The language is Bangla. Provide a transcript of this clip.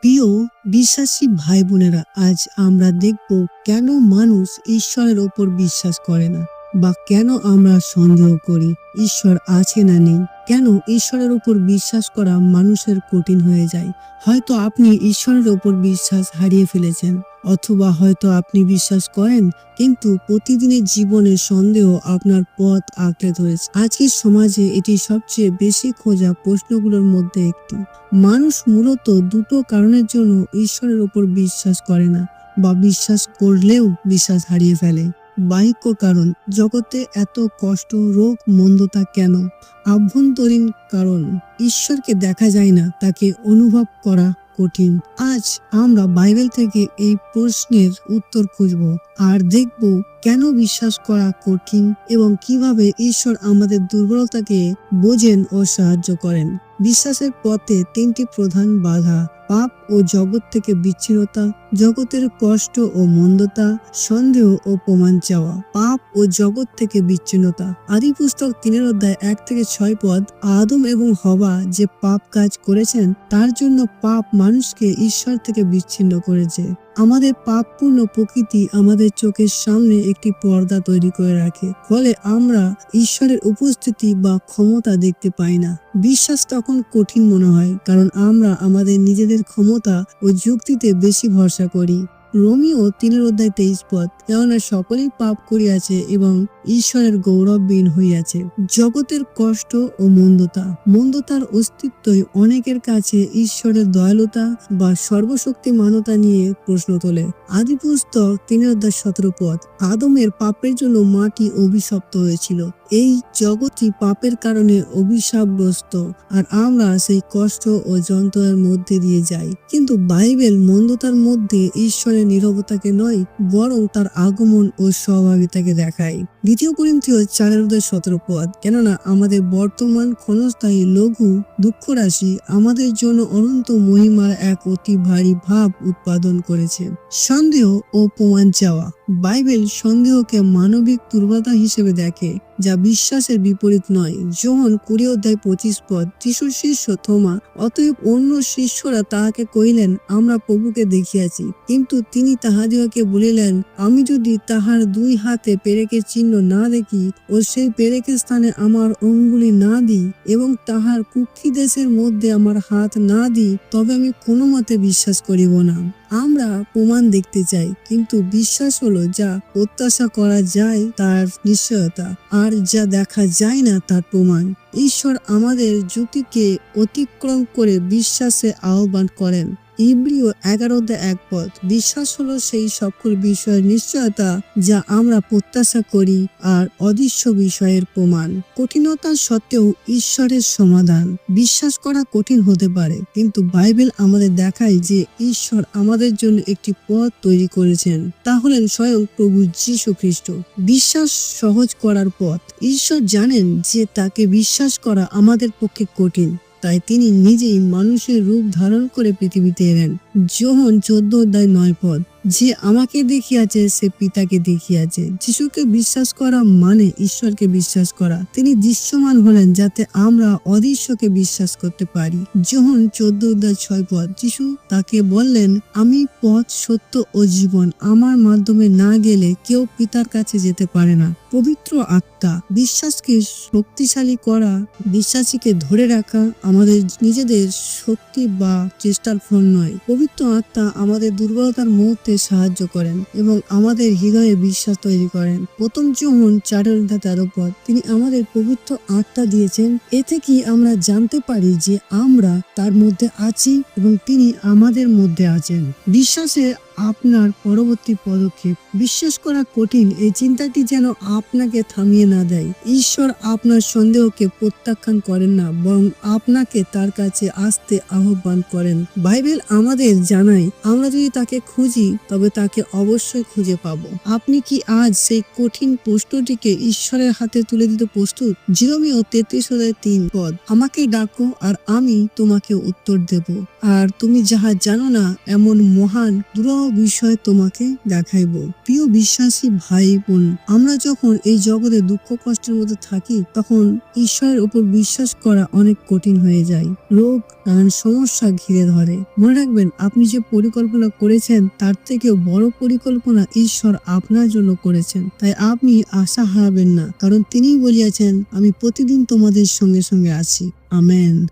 প্রিয় বিশ্বাসী ভাই বোনেরা আজ আমরা দেখব কেন মানুষ ঈশ্বরের ওপর বিশ্বাস করে না বা কেন আমরা সন্দেহ করি ঈশ্বর আছে না নেই। কেন ঈশ্বরের উপর বিশ্বাস করা মানুষের কঠিন হয়ে যায়? হয়তো আপনি ঈশ্বরের ওপর বিশ্বাস হারিয়ে ফেলেছেন। অথবা হয়তো আপনি বিশ্বাস করেন, কিন্তু প্রতিদিনের জীবনে সন্দেহ আপনার পথ আঁকড়ে ধরেছে। আজকের সমাজে এটি সবচেয়ে বেশি খোঁজা প্রশ্নগুলোর মধ্যে একটি। মানুষ মূলত দুটো কারণের জন্য ঈশ্বরের উপর বিশ্বাস করে না, বা বিশ্বাস করলেও বিশ্বাস হারিয়ে ফেলে। বাহিক্য কারণ, জগতে এত কষ্ট, রোগ, মন্দতা কেন? আভ্যন্তরীণ কারণ, ঈশ্বরকে দেখা যায় না, তাকে অনুভব করা কঠিন। আজ আমরা বাইবেল থেকে এই প্রশ্নের উত্তর খুঁজব আর দেখব কেন বিশ্বাস করা কঠিন এবং কীভাবে ঈশ্বর আমাদের দুর্বলতাকে বোঝেন ও সাহায্য করেন। বিশ্বাসের পথে তিনটি প্রধান বাধা। পাপ ও জগৎ থেকে বিচ্ছিন্নতা, জগতের কষ্ট ও মন্দতা, সন্দেহ ও প্রমাণ চাওয়া, পাপ ও জগৎ থেকে বিচ্ছিন্নতা। আদি পুস্তক তিনের অধ্যায় এক থেকে ছয় পদ, আদম এবং হবা যে পাপ কাজ করেছেন, তার জন্য পাপ মানুষকে ঈশ্বর থেকে বিচ্ছিন্ন করেছে। আমাদের পাপপূর্ণ প্রকৃতি আমাদের চোখের সামনে একটি পর্দা তৈরি করে রাখে, ফলে আমরা ঈশ্বরের উপস্থিতি বা ক্ষমতা দেখতে পাই না। বিশ্বাস তখন কঠিন মনে হয়, কারণ আমরা আমাদের নিজেদের ক্ষমতা ও যুক্তিতে বেশি ভরসা করি। রোমিও তিনের অধ্যায় তেইশ পদ কেননা সকলেই পাপ করিয়াছে এবং ঈশ্বরের গৌরবহীন হইয়াছে। জগতের কষ্ট ও মন্দতা, মন্দতার অস্তিত্বই অনেকের কাছে ঈশ্বরের দয়ালুতা বা সর্বশক্তি মানতা নিয়ে প্রশ্ন তোলে। আদি পুস্তক তিনের অধ্যায় সতেরো পদ, আদমের পাপের জন্য মাটি অভিশপ্ত হয়েছিল। এই জগৎটি পাপের কারণে অভিশাপগ্রস্ত, আর আমরা সেই কষ্ট ও যন্ত্রণার মধ্যে দিয়ে যাই। কিন্তু বাইবেল মন্দতার মধ্যে ঈশ্বরের নীরবতাকে নয়, বরং তার আগমন ও সহভাগিতাকে দেখায়। দ্বিতীয় করিন্থীয় চারের উদয় সতেরো পদ, কেননা আমাদের বর্তমান ক্ষণস্থায়ী লঘু দুঃখ রাশি আমাদের জন্য অনন্ত মহিমার এক অতি ভারী ভাব উৎপাদন করেছে। সন্দেহ ও প্রমাণ চাওয়া। বাইবেল সন্দেহকে মানবিক দুর্বলতা হিসেবে দেখে, যা বিশ্বাসের বিপরীত নয়। যোহন কুড়ি অধ্যায় পঁচিশ পদ যিশুর শিষ্য থমা অতএব অন্য শিষ্যরা তাহাকে কহিলেন, আমরা প্রভুকে দেখিয়াছি। কিন্তু তিনি তাহাদিওকে বলিলেন, আমি যদি তাহার দুই হাতে পেরেকের চিহ্ন না দেখি ও সেই পেরেকের স্থানে আমার অঙ্গুলি না দিই এবং তাহার কুক্ষি দেশের মধ্যে আমার হাত না দিই, তবে আমি কোনো মতে বিশ্বাস করিব না। আমরা প্রমাণ দেখতে চাই, কিন্তু বিশ্বাস হলো যা প্রত্যাশা করা যায় তার নিশ্চয়তা, আর যা দেখা যায় না তার প্রমাণ। ঈশ্বর আমাদের যুক্তিকে অতিক্রম করে বিশ্বাসে আহ্বান করেন। ইব্রিয় এগারো এক পথ। বিশ্বাস হলো সেই সকল বিষয়ের নিশ্চয়তা যা আমরা প্রত্যাশা করি আর অদৃশ্য বিষয়ের প্রমাণ। কঠিনতা সত্ত্বেও ঈশ্বরের সমাধান। বিশ্বাস করা কঠিন হতে পারে, কিন্তু বাইবেল আমাদের দেখায় যে ঈশ্বর আমাদের জন্য একটি পথ তৈরি করেছেন। তা হলেন স্বয়ং প্রভু যীশু খ্রিস্ট। বিশ্বাস সহজ করার পথ। ঈশ্বর জানেন যে তাকে বিশ্বাস করা আমাদের পক্ষে কঠিন। তাই তিনি নিজেই মানুষের রূপ ধারণ করে পৃথিবীতে এলেন। যোহন চোদ্দ অধ্যায় নয় পদ, যে আমাকে দেখিয়াছে, সে পিতাকে দেখিয়াছে। যিশুকে বিশ্বাস করা মানে ঈশ্বরকে বিশ্বাস করা। তিনি দৃশ্যমান হলেন যাতে আমরা অদৃশ্যকে বিশ্বাস করতে পারি। যোহন চোদ্দ অধ্যায় ছয় পদ, যিশু তাকে বললেন, আমি পথ, সত্য ও জীবন। আমার মাধ্যমে না গেলে কেউ পিতার কাছে যেতে পারে না। পবিত্র আত্মা, বিশ্বাসকে শক্তিশালী করা, বিশ্বাসীকে ধরে রাখা আমাদের নিজেদের শক্তি বা চেষ্টার ফল নয়। পবিত্র আত্মা আমাদের দুর্বলতার মুহূর্তে সাহায্য করেন এবং আমাদের হৃদয়ে বিশ্বাস তৈরি করেন। প্রথম যৌন চারের অধ্যায় তেরো পদ তিনি আমাদের পবিত্র আত্মা দিয়েছেন। এ থেকেই আমরা জানতে পারি যে আমরা তার মধ্যে আছি এবং তিনি আমাদের মধ্যে আছেন। বিশ্বাসে আপনার পরবর্তী পদক্ষেপ, বিশ্বাস করা কঠিন। এই চিন্তাটি যেন আপনাকে থামিয়ে না দেয়। ঈশ্বর আপনার সন্দেহকে প্রত্যাখ্যান করেন না, বরং আপনাকে তার কাছে আসতে আহ্বান করেন। বাইবেল আমাদের জানায়, আমরা যদি তাকে খুঁজি, তবে তাকে অবশ্যই খুঁজে পাবো। আপনি কি আজ সেই কঠিন প্রশ্নটিকে ঈশ্বরের হাতে তুলে দিতে প্রস্তুত? জিরোমিও তেত্রিশ হাজার তিন পদ, আমাকে ডাকো আর আমি তোমাকে উত্তর দেব। আর তুমি যাহা জানো না, এমন মহান দুরহ বিষয় তোমাকে দেখাইব। প্রিয় বিশ্বাসী ভাই বোন আমরা যখন এই জগতে দুঃখ কষ্টের মধ্যে থাকি, তখন ঈশ্বরের উপর বিশ্বাস করা অনেক কঠিন হয়ে যায়। রোগ, নানান সমস্যা ঘিরে ধরে। মনে রাখবেন, আপনি যে পরিকল্পনা করেছেন, তার থেকেও বড় পরিকল্পনা ঈশ্বর আপনার জন্য করেছেন। তাই আপনি আশা হারাবেন না, কারণ তিনিই বলিয়াছেন, আমি প্রতিদিন তোমাদের সঙ্গে সঙ্গে আছি। আমেন।